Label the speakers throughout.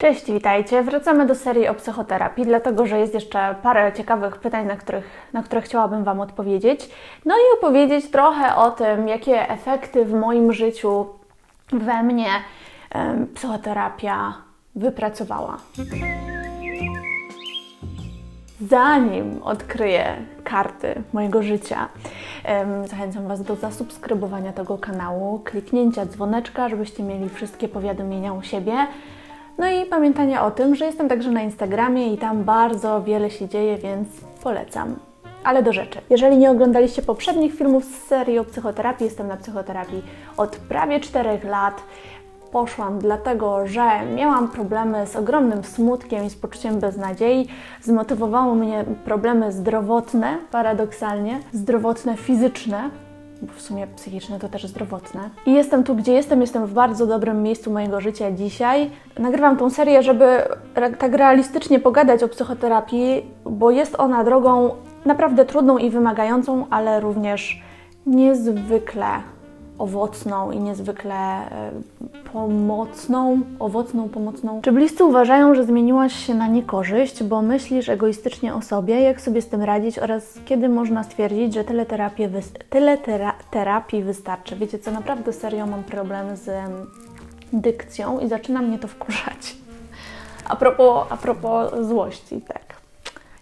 Speaker 1: Cześć, witajcie. Wracamy do serii o psychoterapii, dlatego że jest jeszcze parę ciekawych pytań, na, których, na które chciałabym Wam odpowiedzieć. No i opowiedzieć trochę o tym, jakie efekty w moim życiu we mnie psychoterapia wypracowała. Zanim odkryję karty mojego życia, zachęcam Was do zasubskrybowania tego kanału, kliknięcia dzwoneczka, żebyście mieli wszystkie powiadomienia u siebie. No i pamiętanie o tym, że jestem także na Instagramie i tam bardzo wiele się dzieje, więc polecam. Ale do rzeczy. Jeżeli nie oglądaliście poprzednich filmów z serii o psychoterapii, jestem na psychoterapii od prawie 4 lat. Poszłam dlatego, że miałam problemy z ogromnym smutkiem i z poczuciem beznadziei. Zmotywowało mnie problemy zdrowotne, paradoksalnie, zdrowotne fizyczne, bo w sumie psychiczne to też zdrowotne. I jestem tu, gdzie jestem, jestem w bardzo dobrym miejscu mojego życia dzisiaj. Nagrywam tą serię, żeby re- tak realistycznie pogadać o psychoterapii, bo jest ona drogą naprawdę trudną i wymagającą, ale również niezwykle owocną i niezwykle e, pomocną, owocną, pomocną. Czy bliscy uważają, że zmieniłaś się na niekorzyść, bo myślisz egoistycznie o sobie, jak sobie z tym radzić oraz kiedy można stwierdzić, że tyle terapii, tyle tera- terapii wystarczy? Wiecie co, naprawdę serio mam problem z dykcją i zaczyna mnie to wkurzać. A propos, a propos złości, tak.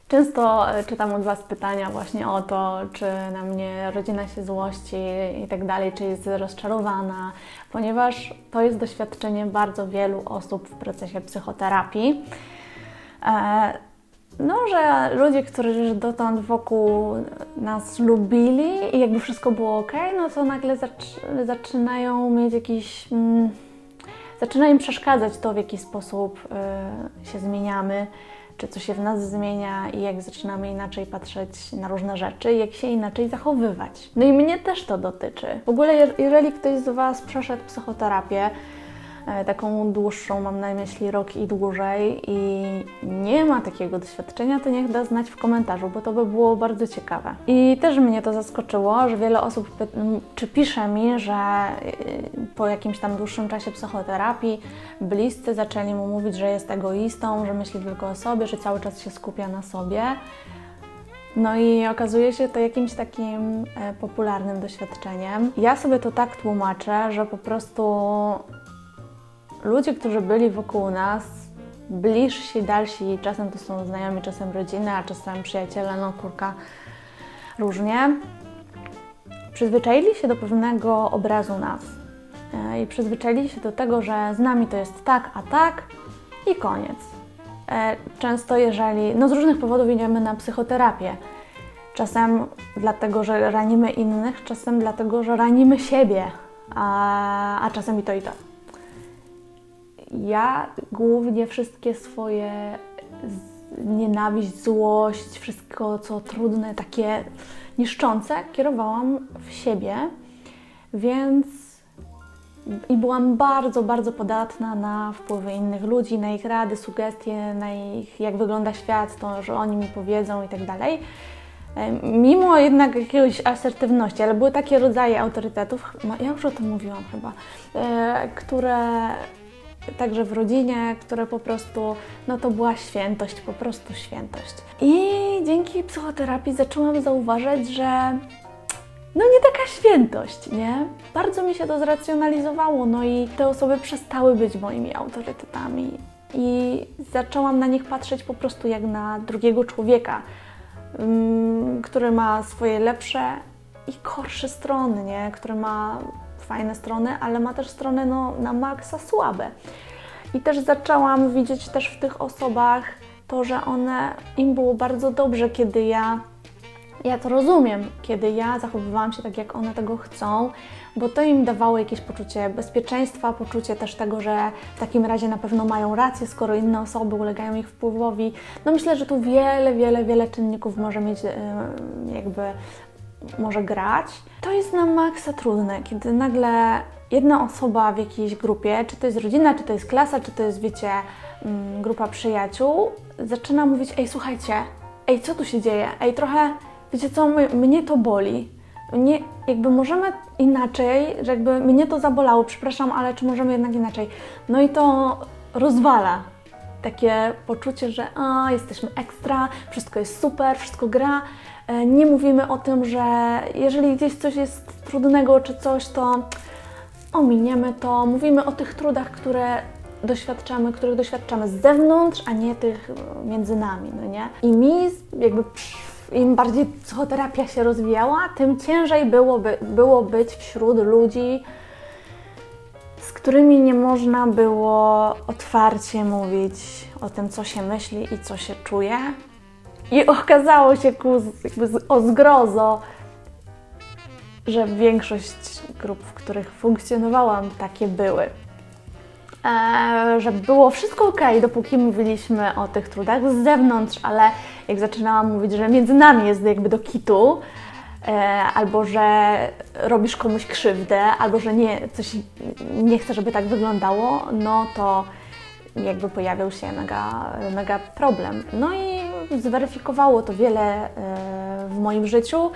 Speaker 1: Często e, czytam od Was pytania właśnie o to, czy na mnie rodzina się złości i tak dalej, czy jest rozczarowana, ponieważ to jest doświadczenie bardzo wielu osób w procesie psychoterapii. E, No, że ludzie, którzy dotąd wokół nas lubili i jakby wszystko było ok, no to nagle zac- zaczynają mieć jakiś. Mm, zaczyna im przeszkadzać to, w jaki sposób y, się zmieniamy, czy co się w nas zmienia i jak zaczynamy inaczej patrzeć na różne rzeczy, jak się inaczej zachowywać. No i mnie też to dotyczy. W ogóle, je- jeżeli ktoś z Was przeszedł psychoterapię, taką dłuższą, mam na myśli rok i dłużej, i nie ma takiego doświadczenia, to niech da znać w komentarzu, bo to by było bardzo ciekawe. I też mnie to zaskoczyło, że wiele osób czy pisze mi, że y, po jakimś tam dłuższym czasie psychoterapii bliscy zaczęli mu mówić, że jest egoistą, że myśli tylko o sobie, że cały czas się skupia na sobie. No i okazuje się to jakimś takim e, popularnym doświadczeniem. Ja sobie to tak tłumaczę, że po prostu ludzie, którzy byli wokół nas, bliżsi, dalsi, czasem to są znajomi, czasem rodziny, a czasem przyjaciele, no kurka, różnie, przyzwyczaili się do pewnego obrazu nas. E, I przyzwyczaili się do tego, że z nami to jest tak, a tak i koniec. E, Często, jeżeli, no z różnych powodów idziemy na psychoterapię. Czasem dlatego, że ranimy innych, czasem dlatego, że ranimy siebie, a, a czasem i to i to. Ja głównie wszystkie swoje nienawiść, złość, wszystko co trudne, takie niszczące, kierowałam w siebie, więc i byłam bardzo, bardzo podatna na wpływy innych ludzi, na ich rady, sugestie, na ich, jak wygląda świat, to, że oni mi powiedzą i tak dalej. Mimo jednak jakiejś asertywności, ale były takie rodzaje autorytetów, no, ja już o tym mówiłam chyba, e, które także w rodzinie, które po prostu, no to była świętość, po prostu świętość. I dzięki psychoterapii zaczęłam zauważać, że no nie taka świętość, nie? Bardzo mi się to zracjonalizowało, no i te osoby przestały być moimi autorytetami. I zaczęłam na nich patrzeć po prostu jak na drugiego człowieka, mm, który ma swoje lepsze i gorsze strony, nie? Który ma fajne strony, ale ma też strony no, na maksa słabe. I też zaczęłam widzieć też w tych osobach to, że one, im było bardzo dobrze, kiedy ja ja to rozumiem, kiedy ja zachowywałam się tak, jak one tego chcą, bo to im dawało jakieś poczucie bezpieczeństwa, poczucie też tego, że w takim razie na pewno mają rację, skoro inne osoby ulegają ich wpływowi. No myślę, że tu wiele, wiele, wiele czynników może mieć, jakby może grać. To jest na maksa trudne, kiedy nagle jedna osoba w jakiejś grupie, czy to jest rodzina, czy to jest klasa, czy to jest, wiecie, mm, grupa przyjaciół, zaczyna mówić, ej, słuchajcie, ej, co tu się dzieje? Ej, trochę, wiecie co, mnie to boli. Nie, jakby możemy inaczej, że jakby mnie to zabolało, przepraszam, ale czy możemy jednak inaczej? No i to rozwala takie poczucie, że a, jesteśmy ekstra, wszystko jest super, wszystko gra. E, Nie mówimy o tym, że jeżeli gdzieś coś jest trudnego czy coś, to ominiemy to. Mówimy o tych trudach, które doświadczamy, których doświadczamy z zewnątrz, a nie tych e, między nami, no nie? I mi jakby im bardziej psychoterapia się rozwijała, tym ciężej byłoby, było być wśród ludzi, z którymi nie można było otwarcie mówić o tym, co się myśli i co się czuje. I okazało się ku, jakby o zgrozo, że większość grup, w których funkcjonowałam, takie były. E, że było wszystko ok, dopóki mówiliśmy o tych trudach z zewnątrz, ale jak zaczynałam mówić, że między nami jest jakby do kitu, albo że robisz komuś krzywdę, albo że nie, coś nie chcę, żeby tak wyglądało, no to jakby pojawiał się mega, mega problem. No i zweryfikowało to wiele e, w moim życiu,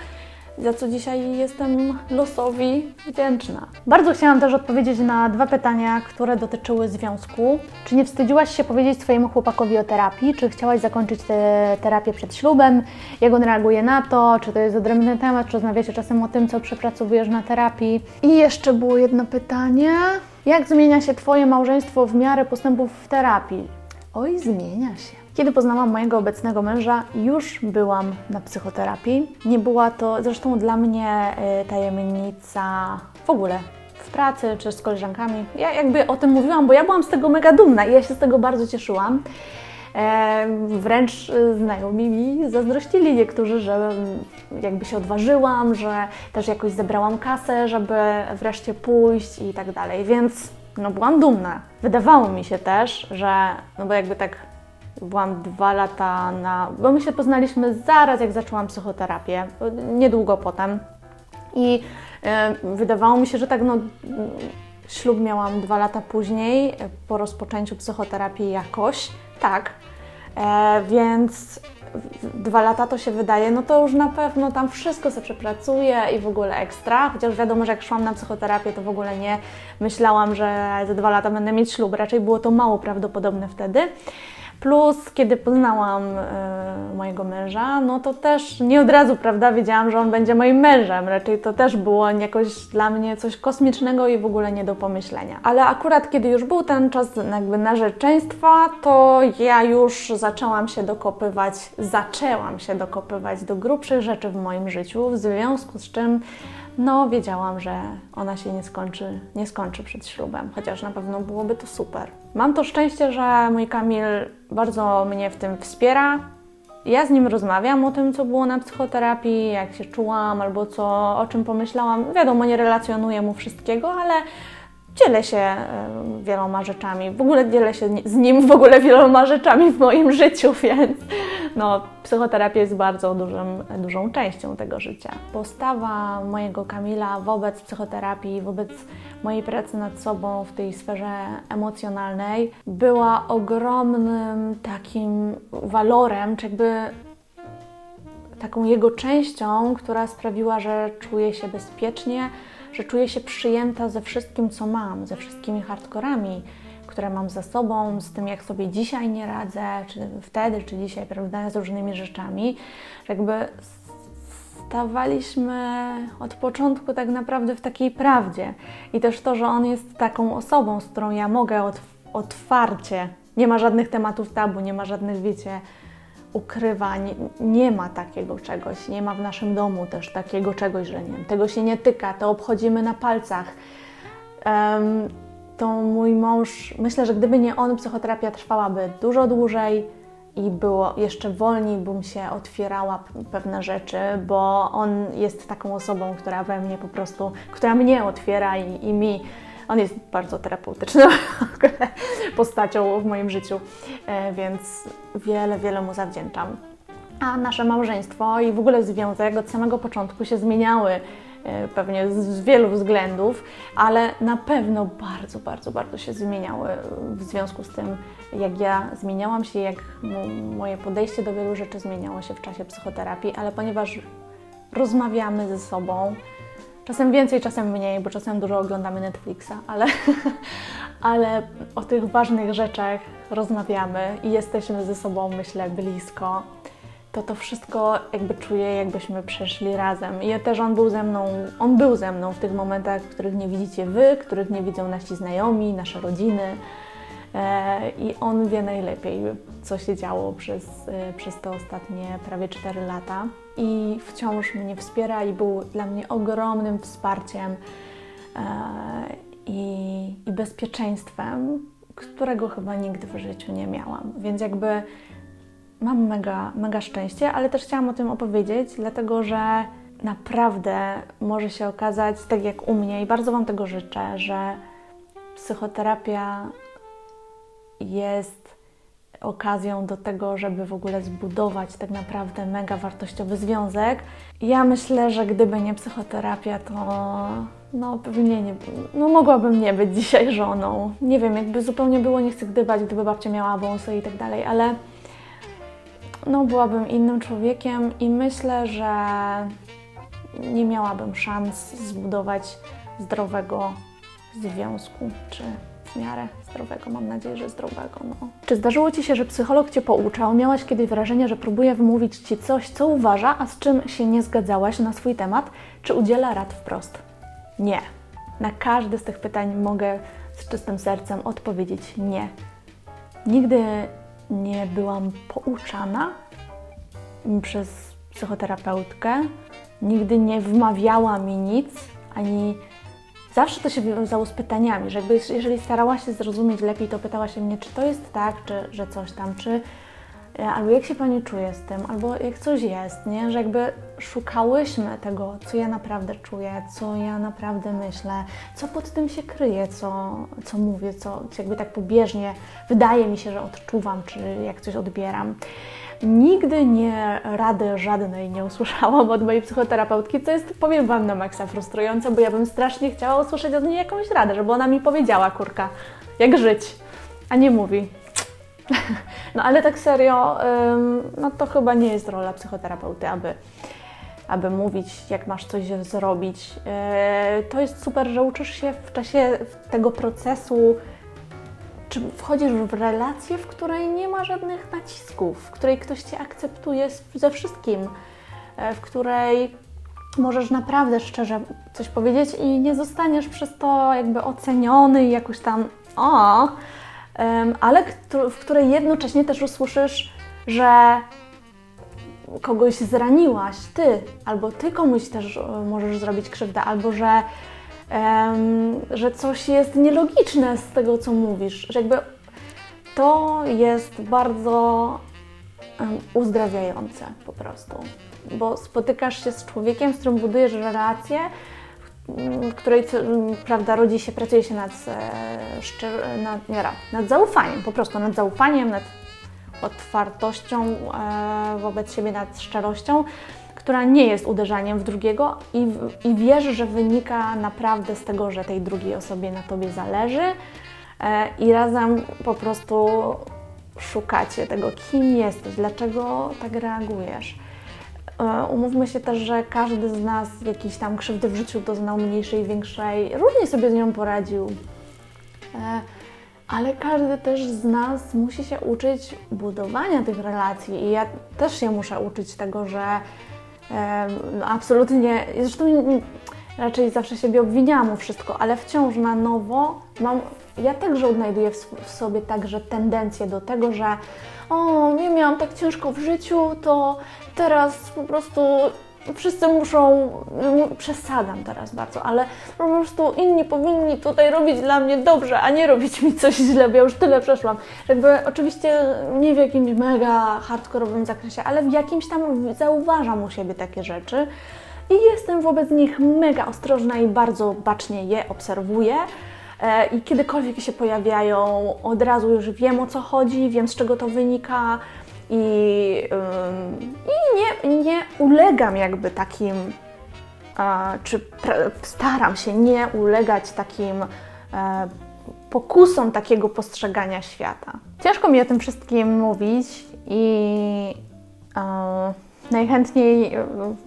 Speaker 1: za co dzisiaj jestem losowi wdzięczna. Bardzo chciałam też odpowiedzieć na dwa pytania, które dotyczyły związku. Czy nie wstydziłaś się powiedzieć swojemu chłopakowi o terapii? Czy chciałaś zakończyć tę terapię przed ślubem? Jak on reaguje na to? Czy to jest odrębny temat? Czy rozmawiacie czasem o tym, co przepracowujesz na terapii? I jeszcze było jedno pytanie. Jak zmienia się Twoje małżeństwo w miarę postępów w terapii? Oj, zmienia się. Kiedy poznałam mojego obecnego męża, już byłam na psychoterapii. Nie była to zresztą dla mnie y, tajemnica w ogóle w pracy czy z koleżankami. Ja jakby o tym mówiłam, bo ja byłam z tego mega dumna i ja się z tego bardzo cieszyłam. E, wręcz y, znajomi mi zazdrościli niektórzy, że jakby się odważyłam, że też jakoś zebrałam kasę, żeby wreszcie pójść i tak dalej, więc no byłam dumna. Wydawało mi się też, że, no bo jakby tak byłam dwa lata na, bo my się poznaliśmy zaraz jak zaczęłam psychoterapię, niedługo potem i e, wydawało mi się, że tak no ślub miałam dwa lata później, e, po rozpoczęciu psychoterapii jakoś, tak, e, więc dwa lata to się wydaje, no to już na pewno tam wszystko sobie przepracuję i w ogóle ekstra, chociaż wiadomo, że jak szłam na psychoterapię, to w ogóle nie myślałam, że za dwa lata będę mieć ślub, raczej było to mało prawdopodobne wtedy. Plus, kiedy poznałam e, mojego męża, no to też nie od razu, prawda, wiedziałam, że on będzie moim mężem. Raczej to też było jakoś dla mnie coś kosmicznego i w ogóle nie do pomyślenia. Ale akurat kiedy już był ten czas jakby narzeczeństwa, to ja już zaczęłam się dokopywać, zaczęłam się dokopywać do grubszych rzeczy w moim życiu, w związku z czym no, wiedziałam, że ona się nie skończy, nie skończy przed ślubem, chociaż na pewno byłoby to super. Mam to szczęście, że mój Kamil bardzo mnie w tym wspiera. Ja z nim rozmawiam o tym, co było na psychoterapii, jak się czułam, albo co, o czym pomyślałam. Wiadomo, nie relacjonuję mu wszystkiego, ale dzielę się e, wieloma rzeczami. W ogóle dzielę się z nim w ogóle wieloma rzeczami w moim życiu, więc no, psychoterapia jest bardzo dużym, dużą częścią tego życia. Postawa mojego Kamila wobec psychoterapii, wobec mojej pracy nad sobą w tej sferze emocjonalnej była ogromnym takim walorem, czy jakby taką jego częścią, która sprawiła, że czuję się bezpiecznie, że czuję się przyjęta ze wszystkim, co mam, ze wszystkimi hardkorami, które mam za sobą, z tym, jak sobie dzisiaj nie radzę, czy wtedy, czy dzisiaj, prawda, z różnymi rzeczami. Że jakby stawaliśmy od początku tak naprawdę w takiej prawdzie. I też to, że on jest taką osobą, z którą ja mogę otw- otwarcie, nie ma żadnych tematów tabu, nie ma żadnych, wiecie, ukrywań, nie ma takiego czegoś, nie ma w naszym domu też takiego czegoś, że nie wiem, tego się nie tyka, to obchodzimy na palcach. Em, to mój mąż, myślę, że gdyby nie on, psychoterapia trwałaby dużo dłużej i było jeszcze wolniej bym się otwierała pewne rzeczy, bo on jest taką osobą, która we mnie po prostu, która mnie otwiera i, i mi. On jest bardzo terapeutyczną postacią w moim życiu, e, więc wiele, wiele mu zawdzięczam. A nasze małżeństwo i w ogóle związek od samego początku się zmieniały e, pewnie z- wielu względów, ale na pewno bardzo, bardzo, bardzo się zmieniały w związku z tym, jak ja zmieniałam się, jak mo- moje podejście do wielu rzeczy zmieniało się w czasie psychoterapii, ale ponieważ rozmawiamy ze sobą, czasem więcej, czasem mniej, bo czasem dużo oglądamy Netflixa, ale, ale o tych ważnych rzeczach rozmawiamy i jesteśmy ze sobą, myślę, blisko. To to wszystko jakby czuję, jakbyśmy przeszli razem. I też on był ze mną, on był ze mną w tych momentach, których nie widzicie wy, których nie widzą nasi znajomi, nasze rodziny. E, I on wie najlepiej, co się działo przez, e, przez te ostatnie prawie 4 lata. I wciąż mnie wspiera i był dla mnie ogromnym wsparciem e, i, i bezpieczeństwem, którego chyba nigdy w życiu nie miałam. Więc jakby mam mega, mega szczęście, ale też chciałam o tym opowiedzieć, dlatego że naprawdę może się okazać, tak jak u mnie, i bardzo Wam tego życzę, że psychoterapia jest okazją do tego, żeby w ogóle zbudować tak naprawdę mega wartościowy związek. Ja myślę, że gdyby nie psychoterapia, to no pewnie nie, no mogłabym nie być dzisiaj żoną. Nie wiem, jakby zupełnie było, nie chcę gdybać, gdyby babcia miała wąsy i tak dalej, ale no byłabym innym człowiekiem i myślę, że nie miałabym szans zbudować zdrowego związku, czy w miarę zdrowego, mam nadzieję, że zdrowego. No. Czy zdarzyło Ci się, że psycholog Cię pouczał? Miałaś kiedyś wrażenie, że próbuje wymówić Ci coś, co uważa, a z czym się nie zgadzałaś na swój temat? Czy udziela rad wprost? Nie. Na każde z tych pytań mogę z czystym sercem odpowiedzieć nie. Nigdy nie byłam pouczana przez psychoterapeutkę, nigdy nie wmawiała mi nic, ani zawsze to się wiązało z pytaniami, że jakby jeżeli starała się zrozumieć lepiej, to pytała się mnie, czy to jest tak, czy że coś tam, czy e, albo jak się Pani czuje z tym, albo jak coś jest, nie? Że jakby szukałyśmy tego, co ja naprawdę czuję, co ja naprawdę myślę, co pod tym się kryje, co, co mówię, co, jakby tak pobieżnie wydaje mi się, że odczuwam, czy jak coś odbieram. Nigdy nie rady żadnej nie usłyszałam od mojej psychoterapeutki, co jest, powiem Wam, na maksa frustrujące, bo ja bym strasznie chciała usłyszeć od niej jakąś radę, żeby ona mi powiedziała, kurka, jak żyć, a nie mówi. No ale tak serio, no to chyba nie jest rola psychoterapeuty, aby, aby mówić, jak masz coś zrobić. Yy, to jest super, że uczysz się w czasie tego procesu czy wchodzisz w relację, w której nie ma żadnych nacisków, w której ktoś cię akceptuje ze wszystkim, e, w której możesz naprawdę szczerze coś powiedzieć i nie zostaniesz przez to jakby oceniony i jakoś tam o, ale w której jednocześnie też usłyszysz, że kogoś zraniłaś, ty, albo ty komuś też e, możesz zrobić krzywdę, albo że że coś jest nielogiczne z tego, co mówisz, że jakby to jest bardzo uzdrawiające po prostu, bo spotykasz się z człowiekiem, z którym budujesz relację, w której co- m, prawda, rodzi się, pracuje się nad, e, nad, nie, nad zaufaniem, po prostu nad zaufaniem, nad otwartością e, wobec siebie, nad szczerością, która nie jest uderzaniem w drugiego i, w- i wiesz, że wynika naprawdę z tego, że tej drugiej osobie na tobie zależy e, i razem po prostu szukacie tego, kim jesteś, dlaczego tak reagujesz. E, Umówmy się też, że każdy z nas jakiejś tam krzywdy w życiu doznał mniejszej, większej, różnie sobie z nią poradził. E, Ale każdy też z nas musi się uczyć budowania tych relacji i ja też się muszę uczyć tego, że absolutnie, zresztą raczej zawsze siebie obwiniałam o wszystko, ale wciąż na nowo mam, ja także odnajduję w, sobie także tendencję do tego, że o, ja miałam tak ciężko w życiu, to teraz po prostu wszyscy muszą, przesadzam teraz bardzo, ale po prostu inni powinni tutaj robić dla mnie dobrze, a nie robić mi coś źle, bo ja już tyle przeszłam. Jakby oczywiście nie w jakimś mega hardkorowym zakresie, ale w jakimś tam zauważam u siebie takie rzeczy i jestem wobec nich mega ostrożna i bardzo bacznie je obserwuję. E, I kiedykolwiek się pojawiają, od razu już wiem o co chodzi, wiem z czego to wynika i, i nie, nie ulegam jakby takim, czy staram się nie ulegać takim e, pokusom takiego postrzegania świata. Ciężko mi o tym wszystkim mówić i e, najchętniej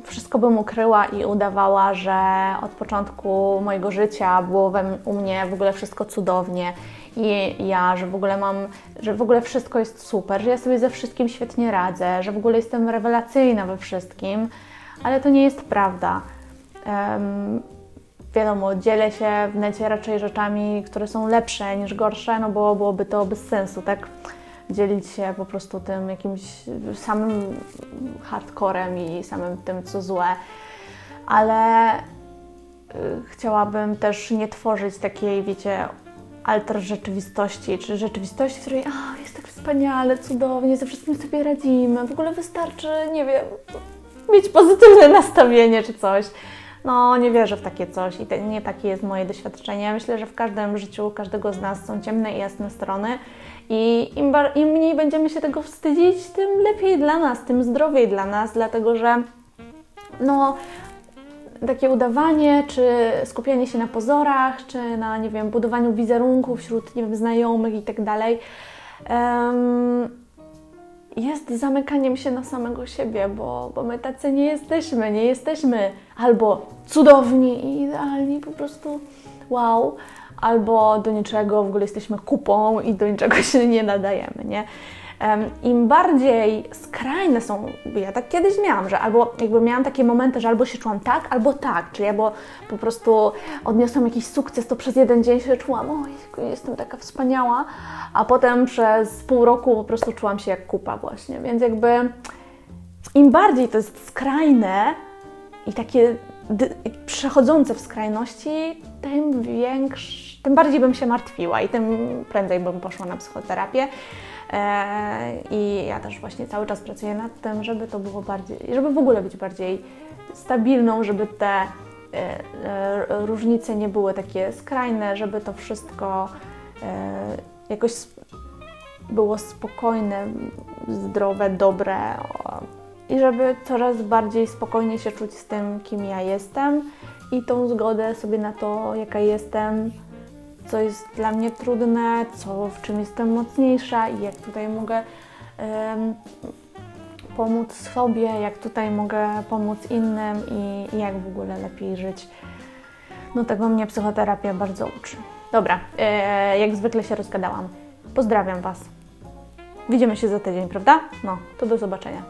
Speaker 1: wszystko bym ukryła i udawała, że od początku mojego życia było we, u mnie w ogóle wszystko cudownie i ja, że w ogóle mam, że w ogóle wszystko jest super, że ja sobie ze wszystkim świetnie radzę, że w ogóle jestem rewelacyjna we wszystkim, ale to nie jest prawda. Em, wiadomo, dzielę się w necie raczej rzeczami, które są lepsze niż gorsze, no bo byłoby to bez sensu, tak? Dzielić się po prostu tym jakimś samym hardcorem i samym tym, co złe. Ale y, chciałabym też nie tworzyć takiej, wiecie, alter rzeczywistości, czy rzeczywistości, w której a, jest tak wspaniale, cudownie, ze wszystkim sobie radzimy, w ogóle wystarczy, nie wiem, mieć pozytywne nastawienie czy coś. No, nie wierzę w takie coś i te, nie takie jest moje doświadczenie. Myślę, że w każdym życiu każdego z nas są ciemne i jasne strony i im, bar- im mniej będziemy się tego wstydzić, tym lepiej dla nas, tym zdrowiej dla nas, dlatego że no, takie udawanie, czy skupianie się na pozorach, czy na, nie wiem, budowaniu wizerunku wśród, nie wiem, znajomych i tak dalej, jest zamykaniem się na samego siebie, bo, bo my tacy nie jesteśmy, nie jesteśmy albo cudowni i idealni, po prostu wow, albo do niczego w ogóle jesteśmy kupą i do niczego się nie nadajemy, nie? Im bardziej skrajne są, ja tak kiedyś miałam, że albo jakby miałam takie momenty, że albo się czułam tak, albo tak, czyli albo po prostu odniosłam jakiś sukces, to przez jeden dzień się czułam, oj, jestem taka wspaniała, a potem przez pół roku po prostu czułam się jak kupa właśnie, więc jakby im bardziej to jest skrajne i takie przechodzące w skrajności, tym większy, tym bardziej bym się martwiła i tym prędzej bym poszła na psychoterapię. E, I ja też właśnie cały czas pracuję nad tym, żeby to było bardziej, żeby w ogóle być bardziej stabilną, żeby te e, e, różnice nie były takie skrajne, żeby to wszystko jakoś było spokojne, zdrowe, dobre i żeby coraz bardziej spokojnie się czuć z tym, kim ja jestem i tą zgodę sobie na to, jaka jestem, co jest dla mnie trudne, co, w czym jestem mocniejsza i jak tutaj mogę em, pomóc sobie, jak tutaj mogę pomóc innym i, i jak w ogóle lepiej żyć. No tego mnie psychoterapia bardzo uczy. Dobra, e, jak zwykle się rozgadałam. Pozdrawiam Was. Widzimy się za tydzień, prawda? No, to do zobaczenia.